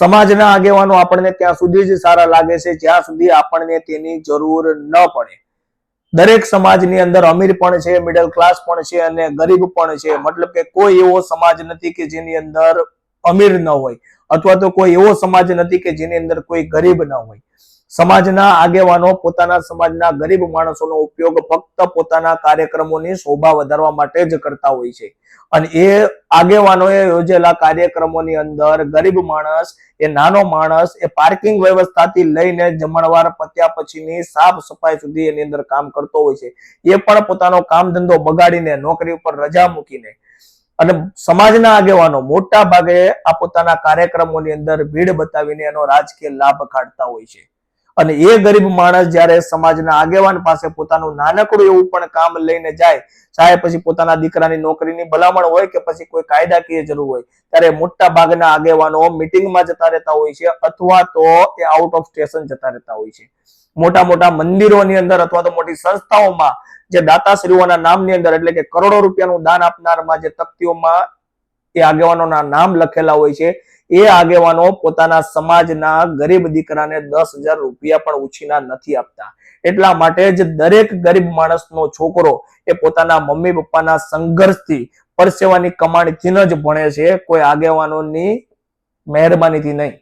સમાજના આગેવાનો આપણને ત્યાં સુધી જ સારા લાગે છે, જ્યાં સુધી આપણને તેની જરૂર ન પડે. દરેક સમાજની અંદર અમીર પણ છે મિડલ ક્લાસ પણ છે અને ગરીબ પણ છે. મતલબ કે કોઈ એવો સમાજ નથી કે જેની અંદર અમીર ન હોય, અથવા તો કોઈ એવો સમાજ નથી કે જેની અંદર કોઈ ગરીબ ન હોય. સમાજના આગેવાનો, પોતાના સમાજના ગરીબ માણસોનો ઉપયોગ ફક્ત પોતાના કાર્યક્રમોની શોભા વધારવા માટે જ કરતા હોય છે. અને એ આગેવાનોએ યોજેલા કાર્યક્રમોની અંદર ગરીબ માણસ, એ નાનો માણસ, એ પાર્કિંગ વ્યવસ્થાથી લઈને જમણવાર પત્યા પછીની સાફ સફાઈ સુધી એની અંદર કામ કરતો હોય છે. એ પણ પોતાનો કામ ધંધો બગાડીને, નોકરી ઉપર રજા મૂકીને. અને સમાજના આગેવાનો મોટા ભાગે આ પોતાના કાર્યક્રમોની અંદર ભીડ બતાવીને એનો રાજકીય લાભ કાઢતા હોય છે. અને એ ગરીબ માણસ જ્યારે સમાજના આગેવાન પાસે પોતાનું નાનકડું એવું પણ કામ લઈને જાય, ચાહે પછી પોતાના દીકરાની નોકરીની ભલામણ હોય કે પછી કોઈ કાયદાકીય જરૂર હોય, ત્યારે મોટા ભાગના આગેવાનો મિટિંગમાં જતા રહેતા હોય છે અથવા તો એ આઉટ ઓફ સ્ટેશન જતા રહેતા હોય છે. મોટા મોટા મંદિરોની અંદર અથવા તો મોટી સંસ્થાઓમાં જે દાતાશ્રીઓના નામની અંદર એટલે કે કરોડો રૂપિયાનું દાન આપનારમાં જે તકતીઓમાં એ આગેવાનોના નામ લખેલા હોય છે. એ આગેવાનો પોતાના સમાજના ગરીબ દીકરાને દસ હજાર રૂપિયા પણ ઉછીના નથી આપતા. એટલા માટે જ દરેક ગરીબ માણસનો છોકરો એ પોતાના મમ્મી પપ્પાના સંઘર્ષથી પરસેવાની કમાણીથી જ ભણે છે. કોઈ આગેવાનોની મહેરબાનીથી નહીં.